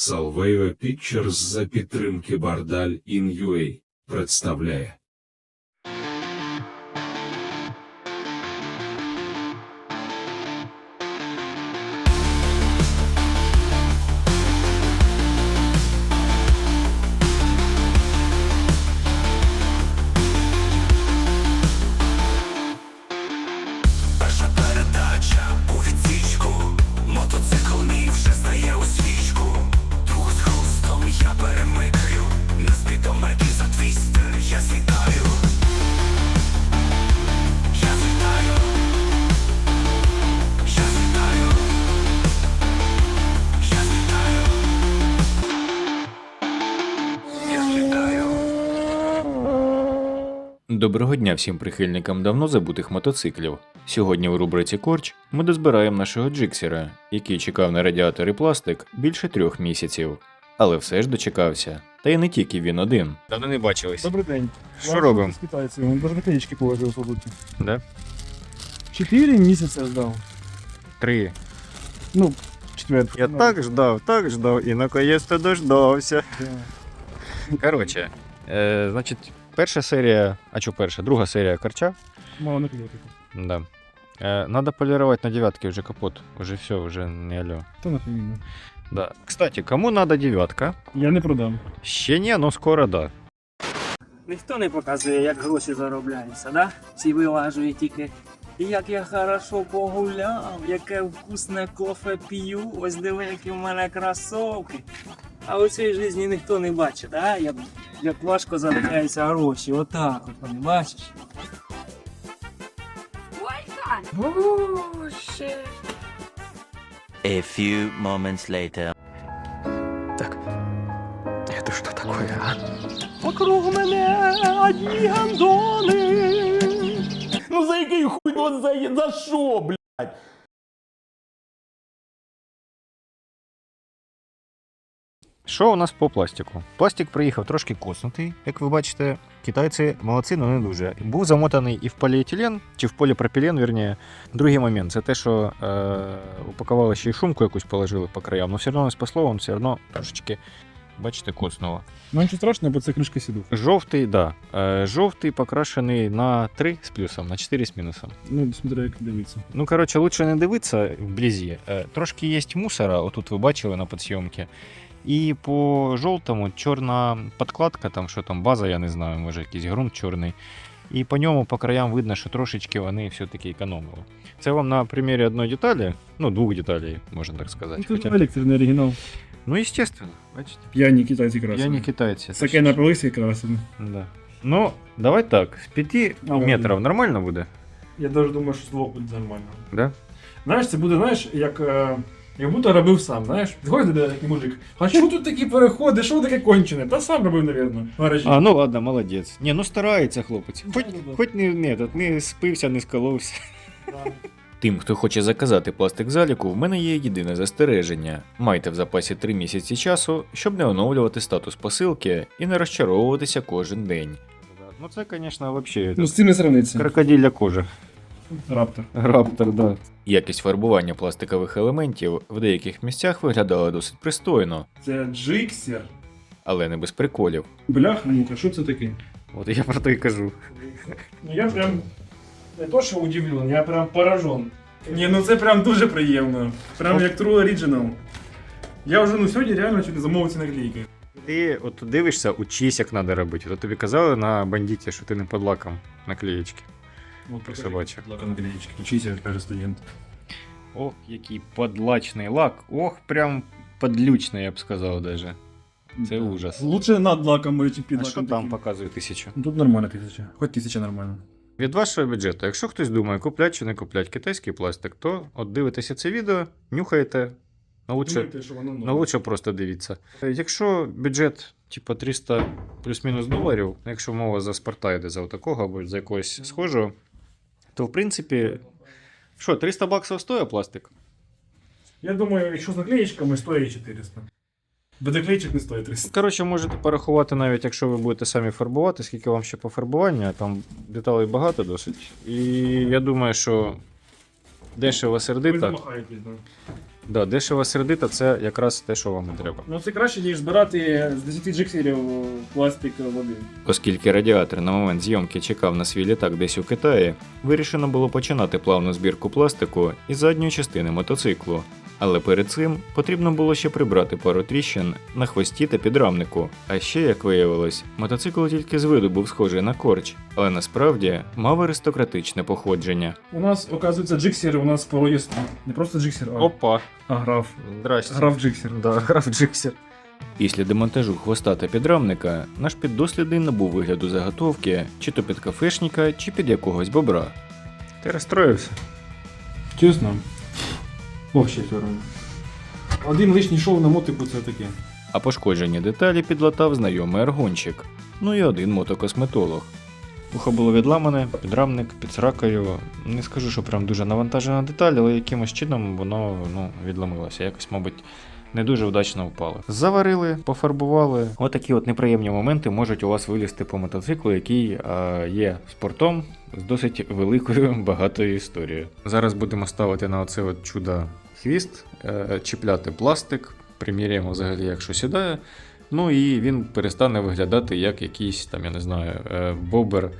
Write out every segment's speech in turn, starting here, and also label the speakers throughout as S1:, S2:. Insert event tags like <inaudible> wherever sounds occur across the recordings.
S1: Salveo Pictures за підтримки Бардаль In.UA представляє.
S2: Доброго дня всім прихильникам давно забутих мотоциклів. Сьогодні у рубриці Корч ми дозбираємо нашого джиксера, який чекав на радіатор і пластик більше трьох місяців. Але все ж дочекався. Та й не тільки він один. Давно не бачились.
S3: Добрий день.
S2: Що робимо?
S3: з. Він даже наклеїчки положив свободні.
S2: Да?
S3: Чотири місяці ждав.
S2: Три.
S3: Ну, четвертый.
S2: Я так ждав, так ждав і наконець-то дождався.
S3: Да.
S2: Коротше, е, значить, перша серія, а що перша? Друга серія корча.
S3: Мало наклейки.
S2: Да. Е, надо полировать на девятке уже капот. Уже все, уже не алло.
S3: Та нафігінно.
S2: Да. Кстати, кому надо девятка?
S3: Я не продам.
S2: Ще ні, но скоро да.
S4: Ніхто не показує, як гроші заробляються, да? Всі вилажують тільки. Як я хорошо погуляв, яке вкусне кофе п'ю, ось диви, які в мене кросовки. А у цій житті ніхто не бачить, да? Як, як важко заробляються гроші. Отак от вони, бачиш? Боже.
S5: A few moments later. Так.
S6: Это что такое, а?
S4: Вокруг мене одні гандони.
S7: Ну за який хуй от за, за що, блядь?
S2: Що у нас по пластику? Пластик приїхав трошки коснутий, як ви бачите. Китайці молодці, але не дуже. Був замотаний і в поліетилен, чи в поліпропілен, вірніше. Другий момент це те, що е, упакували ще й шумку якусь положили по краям, але все одно не спасло, він все одно трошечки, бачите, коснуло.
S3: Ну нічого страшного, бо це книжка сіду.
S2: Жовтий, да. Е, жовтий покрашений на 3 з плюсом, на 4 з мінусом.
S3: Ну, смотри, як дивиться.
S2: Ну, коротше, лучше не дивитися вблизі. Е, Трошки є мусора, отут ви бачили на підсйомці. І по жовтому чорна подкладка, там що там, база, я не знаю, може якийсь ґрунт чорний. І по ньому по краям видно, що трошечки вони все-таки економили. Це вам на примірі одної деталі, ну, двох деталей, можна так сказати.
S3: Це
S2: Хоча...
S3: електронний оригінал.
S2: Ну, естественно, бачите.
S3: П'яні китайці красили.
S2: Я не китайці.
S3: Таке напилися і красили.
S2: Да. Ну, давай так, з 5
S3: А,
S2: метрів нормально буде?
S3: Я навіть думаю, що з двох буде нормально.
S2: Да?
S3: Знаєш, це буде, знаєш, як. е, Як будто робив сам, знаєш? Підходить до такий мужик. А що тут такі переходи? Що таке кончене? Та сам робив, в гаражі.
S2: А, ну ладно, молодець. Ні, ну старається хлопець. Хоч,
S3: Да, да, да.
S2: хоч не, не, тут, не спився, не сколовся. Тим, хто хоче заказати пластик заліку, в мене є єдине застереження. Майте в запасі 3 місяці часу, щоб не оновлювати статус посилки і не розчаровуватися кожен день. Ну це, звісно, взагалі
S3: Ну, з цим не сравниться.
S2: крокодилля кожа.
S3: Раптор.
S2: Раптор, да. Якість фарбування пластикових елементів в деяких місцях виглядала досить пристойно,
S3: Це джиксер.
S2: але не без приколів.
S3: Бляха, мука, що це таке?
S2: От я про те й кажу.
S3: Ну я прям не то, що удивлен, я прям поражен. Ні, ну це прям дуже приємно. Прям як True Original. Я вже ну сьогодні реально чуть не замовив ці наклейки.
S2: Ти от дивишся, учись, як треба робити. То тобі казали на бандиті, що ти не під лаком наклеєчки.
S3: Вот
S2: собаче.
S3: Лак наклеечки. Учися, каже студент.
S2: Ох, який подлачний лак. Ох, прям подлючний, я б сказав даже. Це ужас.
S3: Лучше над лаком, ніж під
S2: А
S3: лаком.
S2: що там
S3: таким.
S2: показує тисячу?
S3: Ну, Тут нормально тисяча. Хоч тисяча нормально.
S2: Від вашого бюджету, якщо хтось думає, куплять чи не куплять китайський пластик, то от дивитеся це відео, нюхаєте. Ну, лучше,
S3: Думаєте, що воно
S2: ну, лучше просто дивіться. Якщо бюджет, типу 300 плюс-мінус доларів, якщо мова за спорта йде за такого або за якогось схожого, то в принципі. Що, 300 баксів стоїть пластик?
S3: Я думаю, якщо з наклеєчками, стоїть 400. Без наклеєчок не стоїть 300.
S2: Коротше, можете порахувати навіть, якщо ви будете самі фарбувати, скільки вам ще по фарбуванню, там деталей багато досить. І я думаю, що дешево
S3: Ви
S2: сердито.
S3: Да.
S2: дешево дешева середита це якраз те, що вам і треба.
S3: Ну це краще, ніж збирати з 10 джиксерів пластик води.
S2: Оскільки радіатор на момент зйомки чекав на свій літак десь у Китаї, вирішено було починати плавну збірку пластику із задньої частини мотоциклу. Але перед цим потрібно було ще прибрати пару тріщин на хвості та підрамнику. А ще, як виявилось, мотоцикл тільки з виду був схожий на корч, але насправді мав аристократичне походження.
S3: У нас, оказується, джиксер у нас по роді не просто джиксер, а,
S2: Опа,
S3: а граф.
S2: здрасте.
S3: Граф джиксер.
S2: Да, <laughs> граф Джиксер. Після демонтажу хвоста та підрамника наш піддослідний набув вигляду заготовки чи то під кафешника, чи під якогось бобра. Ти розстроївся?
S3: Чесно. Вообще все одно. Один лишній шов на мотику це таке.
S2: А пошкоджені деталі підлатав знайомий аргончик. Ну і один мотокосметолог. Ухо було відламане, підрамник під сракою. Не скажу, що прям дуже навантажена деталь, але якимось чином воно ну, відломилося. Якось, мабуть, не дуже вдачно впало. Заварили, пофарбували. Отакі от неприємні моменти можуть у вас вилізти по мотоциклу, який е, є спортом з досить великою <laughs> багатою історією. Зараз будемо ставити на оце от чудо хвіст, е, чіпляти пластик, приміряємо взагалі, якщо сідає. Ну і він перестане виглядати як якийсь там, я не знаю, е, бобер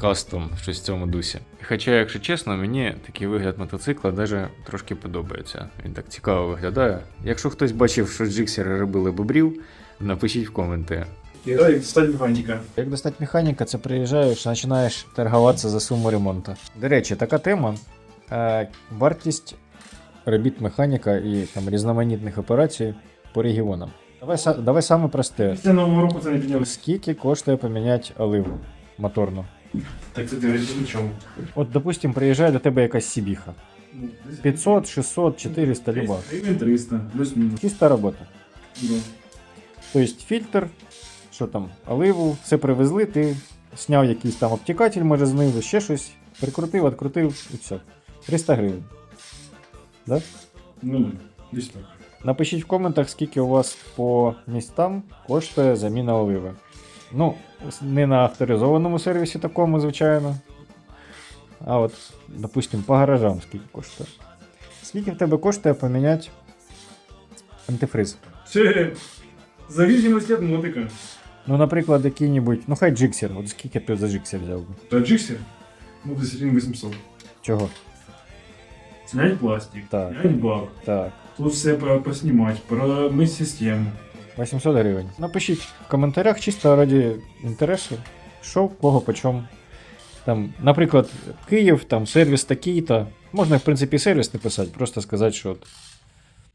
S2: кастом, щось в цьому дусі. Хоча, якщо чесно, мені такий вигляд мотоцикла даже трошки подобається. Він так цікаво виглядає. Якщо хтось бачив, що джиксери робили бобрів, напишіть в коменти.
S3: І стать механіка.
S2: Як достати механіка, це приїжджаєш, починаєш торгуватися за суму ремонту. До речі, така тема. Е, вартість робіт механіка і там різноманітних операцій по регіонам. Давай, давай саме просте.
S3: Після нового року це не піднялося.
S2: Скільки коштує поміняти оливу моторну?
S3: Так це дивишся нічому.
S2: От, допустим, приїжджає до тебе якась сібіха. 500, 600, 400 люба.
S3: Гривень 300, плюс-мінус.
S2: Чиста робота.
S3: Да.
S2: Тобто фільтр, що там, оливу, все привезли, ти зняв якийсь там обтікатель, може знизу, ще щось, прикрутив, відкрутив і все. 300 гривень. Да?
S3: Ну, десь так.
S2: Напишіть в коментах, скільки у вас по містам коштує заміна оливи. Ну, не на авторизованому сервісі такому, звичайно. А от, допустим, по гаражам скільки коштує. Скільки в тебе коштує поміняти антифриз?
S3: Це зависимость від мотика.
S2: Ну, наприклад, який-небудь, ну хай джиксер. От скільки ти за джиксер взяв би?
S3: Та джиксер? Ну, десь 800.
S2: Чого?
S3: Снять пластик,
S2: Так.
S3: снять бак.
S2: Так.
S3: Тут все про- поснімати, промити систему.
S2: 800 гривень. Напишіть в коментарях чисто раді інтересу, що, в кого, по чому. Там, наприклад, Київ, там сервіс такий-то. Можна, в принципі, і сервіс не писати, просто сказати, що. от-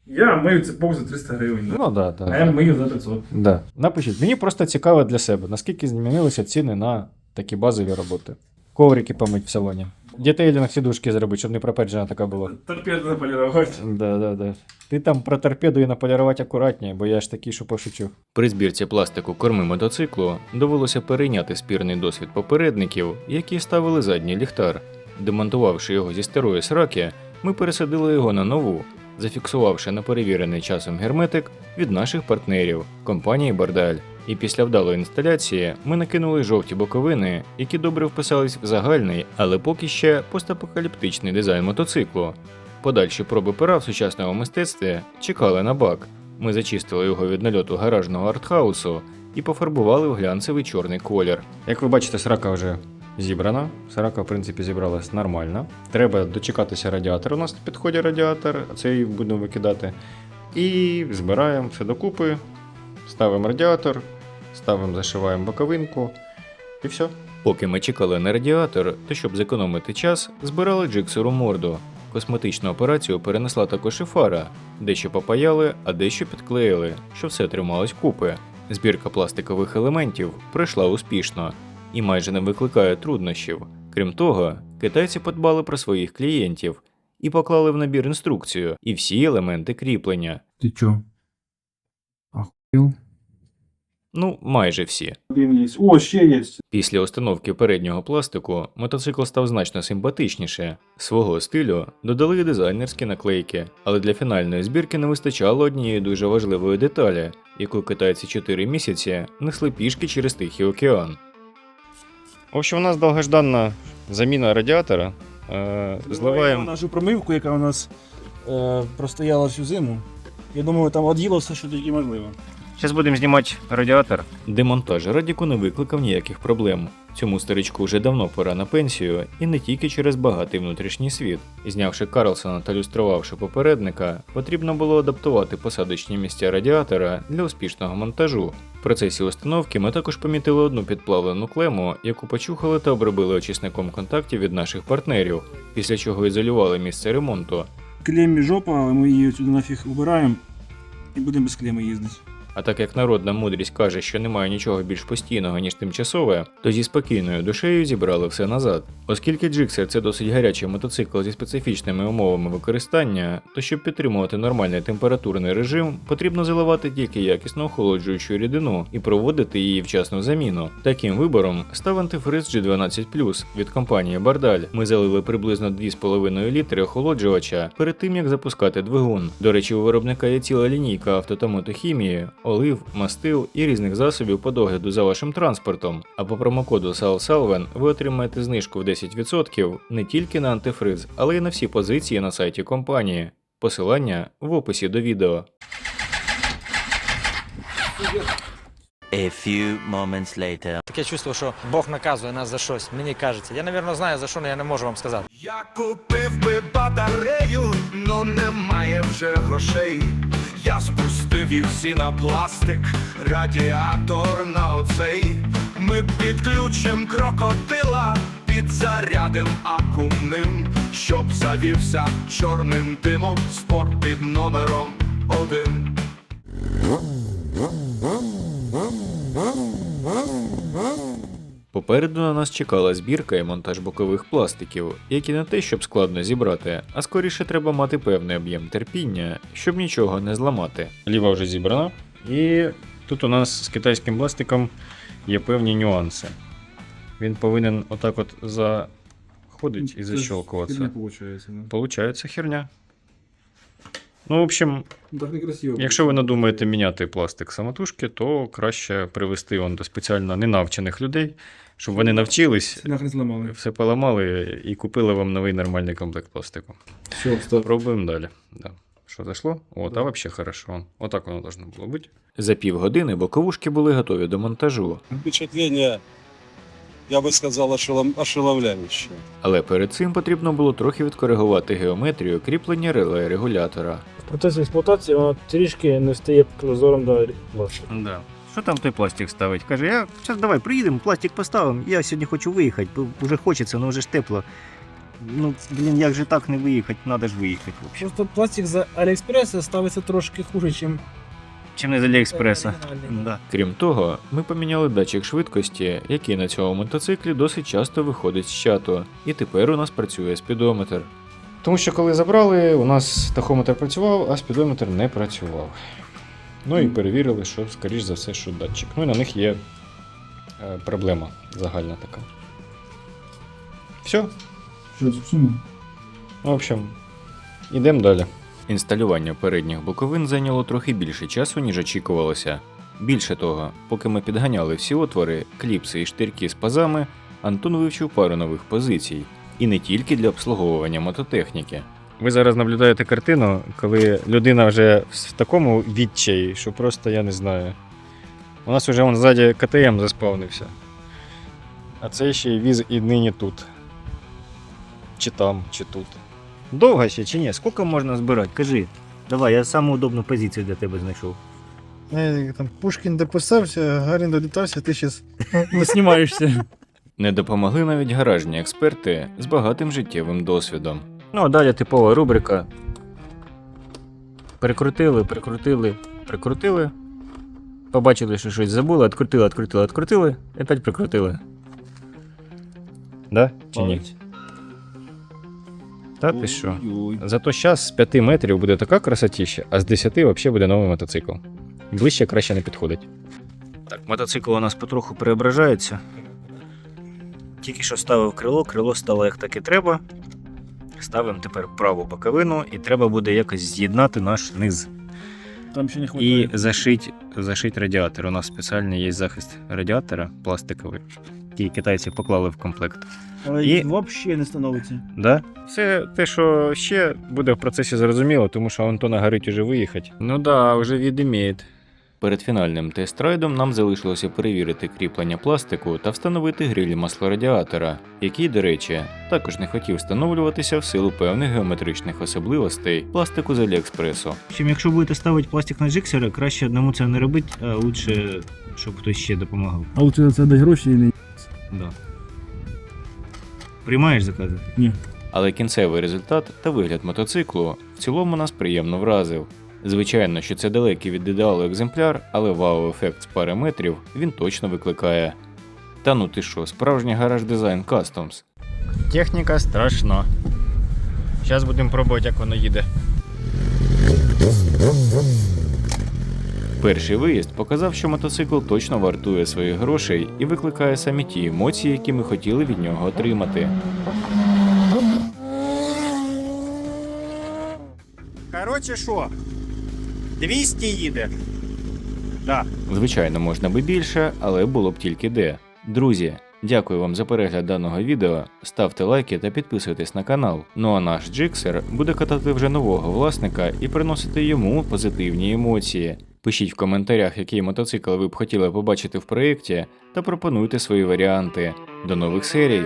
S3: Я мию цепок за 300 гривень.
S2: Ну да, да.
S3: А я мию за 500.
S2: Да. Напишіть. Мені просто цікаво для себе, наскільки змінилися ціни на такі базові роботи. Коврики помить в салоні. Детейлінг сідушки зробити, щоб не пропеджена така була.
S3: Торпеду наполірувати.
S2: Да, да, да. Ти там про торпеду і наполірувати акуратніше, бо я ж такий, що пошучу. При збірці пластику корми мотоциклу довелося перейняти спірний досвід попередників, які ставили задній ліхтар. Демонтувавши його зі старої сраки, ми пересадили його на нову, зафіксувавши на перевірений часом герметик від наших партнерів компанії Бардаль. І після вдалої інсталяції ми накинули жовті боковини, які добре вписались в загальний, але поки ще постапокаліптичний дизайн мотоциклу. Подальші проби пера в сучасному мистецтві чекали на бак. Ми зачистили його від нальоту гаражного артхаусу і пофарбували в глянцевий чорний колір. Як ви бачите, срака вже зібрана. Срака, в принципі, зібралась нормально. Треба дочекатися радіатора. У нас на підході радіатор, цей будемо викидати. І збираємо все докупи, ставимо радіатор, ставимо, зашиваємо боковинку і все. Поки ми чекали на радіатор, то щоб зекономити час, збирали джиксеру морду. Косметичну операцію перенесла також і фара, дещо попаяли, а дещо підклеїли, щоб все трималось купи. Збірка пластикових елементів пройшла успішно і майже не викликає труднощів. Крім того, китайці подбали про своїх клієнтів і поклали в набір інструкцію і всі елементи кріплення.
S3: Ти чо? Ахуєл?
S2: Ну, майже всі.
S3: Один є. О, ще є.
S2: Після установки переднього пластику мотоцикл став значно симпатичніше. Свого стилю додали дизайнерські наклейки, але для фінальної збірки не вистачало однієї дуже важливої деталі, яку китайці 4 місяці несли пішки через Тихий океан. В общем, у нас довгожданна заміна радіатора. Е,
S3: Зливаємо нашу промивку, яка у нас е, простояла всю зиму. Я думаю, там од'їло все, що тільки можливо.
S2: Зараз будемо знімати радіатор. Демонтаж радіку не викликав ніяких проблем. Цьому старичку вже давно пора на пенсію, і не тільки через багатий внутрішній світ. Знявши Карлсона та люструвавши попередника, потрібно було адаптувати посадочні місця радіатора для успішного монтажу. В процесі установки ми також помітили одну підплавлену клему, яку почухали та обробили очисником контактів від наших партнерів, після чого ізолювали місце ремонту.
S3: Клемі жопа, але ми її сюди нафіг убираємо і будемо без клеми їздити.
S2: А так як народна мудрість каже, що немає нічого більш постійного, ніж тимчасове, то зі спокійною душею зібрали все назад. Оскільки Джиксер це досить гарячий мотоцикл зі специфічними умовами використання, то щоб підтримувати нормальний температурний режим, потрібно заливати тільки якісно охолоджуючу рідину і проводити її вчасну заміну. Таким вибором став антифриз G12 від компанії Бардаль. Ми залили приблизно 2,5 літри охолоджувача перед тим як запускати двигун. До речі, у виробника є ціла лінійка авто та мотохімії, олив, мастил і різних засобів по догляду за вашим транспортом. А по промокоду SALSALVEN ви отримаєте знижку в 10% не тільки на антифриз, але й на всі позиції на сайті компанії. Посилання в описі до відео.
S5: A few moments later.
S8: Таке чувство, що Бог наказує нас за щось. Мені кажеться. Я, напевно, знаю за що, але я не можу вам сказати.
S6: Я купив би батарею, но немає вже грошей. Я спустив їх всі на пластик, радіатор на оцей. Ми підключим крокодила, підзарядим акумним, щоб завівся чорним димом спорт під номером один.
S2: Попереду на нас чекала збірка і монтаж бокових пластиків, які не те, щоб складно зібрати, а скоріше треба мати певний об'єм терпіння, щоб нічого не зламати. Ліва вже зібрана, і тут у нас з китайським пластиком є певні нюанси. Він повинен отак от заходить і защелкуватися.
S3: виходить.
S2: Получається херня. Ну, в общем,
S3: Так некрасиво.
S2: Якщо ви надумаєте міняти пластик самотужки, то краще привести он до спеціально ненавчених людей, щоб вони навчились,
S3: зламали.
S2: все поламали і купили вам новий нормальний комплект пластику.
S3: Все, стоп.
S2: Пробуємо далі. Да. Що зайшло? О, та взагалі хорошо. Отак воно должно було бути. За півгодини боковушки були готові до монтажу,
S9: Впечатление, я бы сказал, ошелом... ошеломляющее.
S2: але перед цим потрібно було трохи відкоригувати геометрію кріплення реле регулятора.
S3: В процесі експлуатації воно трішки не стає прозорим до пластику.
S2: Да. Що там той пластик ставить? Каже, я зараз давай приїдемо, пластик поставимо. Я сьогодні хочу виїхати, бо вже хочеться, але вже ж тепло. Ну, блін, як же так не виїхати? Надо ж виїхати.
S3: Просто пластик за Аліекспреса ставиться трошки хуже, ніж
S2: Чим не з Аліекспреса. Да. Крім того, ми поміняли датчик швидкості, який на цьому мотоциклі досить часто виходить з чату, і тепер у нас працює спідометр. Тому що коли забрали, у нас тахометр працював, а спідометр не працював. Ну і перевірили, що, скоріш за все, що датчик. Ну і на них є е, проблема загальна така. Все,
S3: Що
S2: в общем, ідемо далі. Інсталювання передніх боковин зайняло трохи більше часу, ніж очікувалося. Більше того, поки ми підганяли всі отвори, кліпси і штирки з пазами, Антон вивчив пару нових позицій. І не тільки для обслуговування мототехніки. Ви зараз наблюдаєте картину, коли людина вже в такому відчаї, що просто я не знаю. У нас вже вон ззаді КТМ заспавнився. А це ще й віз і нині тут. Чи там, чи тут. Довго ще чи ні? Скільки можна збирати? Кажи. Давай, я саму удобну позицію для тебе знайшов.
S3: Е, Там Пушкін дописався, Гарін долітався, ти зараз не знімаєшся.
S2: Не допомогли навіть гаражні експерти з багатим життєвим досвідом. Ну, а далі типова рубрика. Прикрутили, прикрутили, прикрутили. Побачили, що щось забули, відкрутили, відкрутили, відкрутили, і опять прикрутили. Да? Чи ні? Та ти що? Зато зараз з 5 метрів буде така красотіща, а з 10 взагалі буде новий мотоцикл. Ближче краще не підходить. Так, мотоцикл у нас потроху преображається. Тільки що ставив крило, крило стало як так і треба. Ставимо тепер праву боковину, і треба буде якось з'єднати наш низ.
S3: Там ще не
S2: І зашить, зашить радіатор. У нас спеціальний є захист радіатора пластиковий. Які китайці поклали в комплект.
S10: Але
S2: І-
S10: взагалі не становиться.
S2: Да? Все те, що ще буде в процесі зрозуміло, тому що Антона горить уже виїхати. Ну да, вже від імеє. Перед фінальним тест-райдом нам залишилося перевірити кріплення пластику та встановити гриль маслорадіатора, який, до речі, також не хотів встановлюватися в силу певних геометричних особливостей пластику з Аліекспресу.
S10: Чим якщо будете ставити пластик на джиксери, краще одному це не робити, а лучше, щоб хтось ще допомагав.
S3: А лучше за це дати гроші і не
S10: Да. Приймаєш закази? Ні.
S2: Але кінцевий результат та вигляд мотоциклу в цілому нас приємно вразив. Звичайно, що це далекий від ідеалу екземпляр, але вау-ефект з пари метрів він точно викликає. Та ну ти що, справжній гараж дизайн Customs. Техніка страшна. Зараз будемо пробувати, як воно їде. Перший виїзд показав, що мотоцикл точно вартує своїх грошей і викликає самі ті емоції, які ми хотіли від нього отримати.
S10: Короче, що? 200 їде. Да.
S2: Звичайно, можна би більше, але було б тільки де. Друзі, дякую вам за перегляд даного відео. Ставте лайки та підписуйтесь на канал. Ну а наш джиксер буде катати вже нового власника і приносити йому позитивні емоції. Пишіть в коментарях, який мотоцикл ви б хотіли побачити в проєкті, та пропонуйте свої варіанти. До нових серій!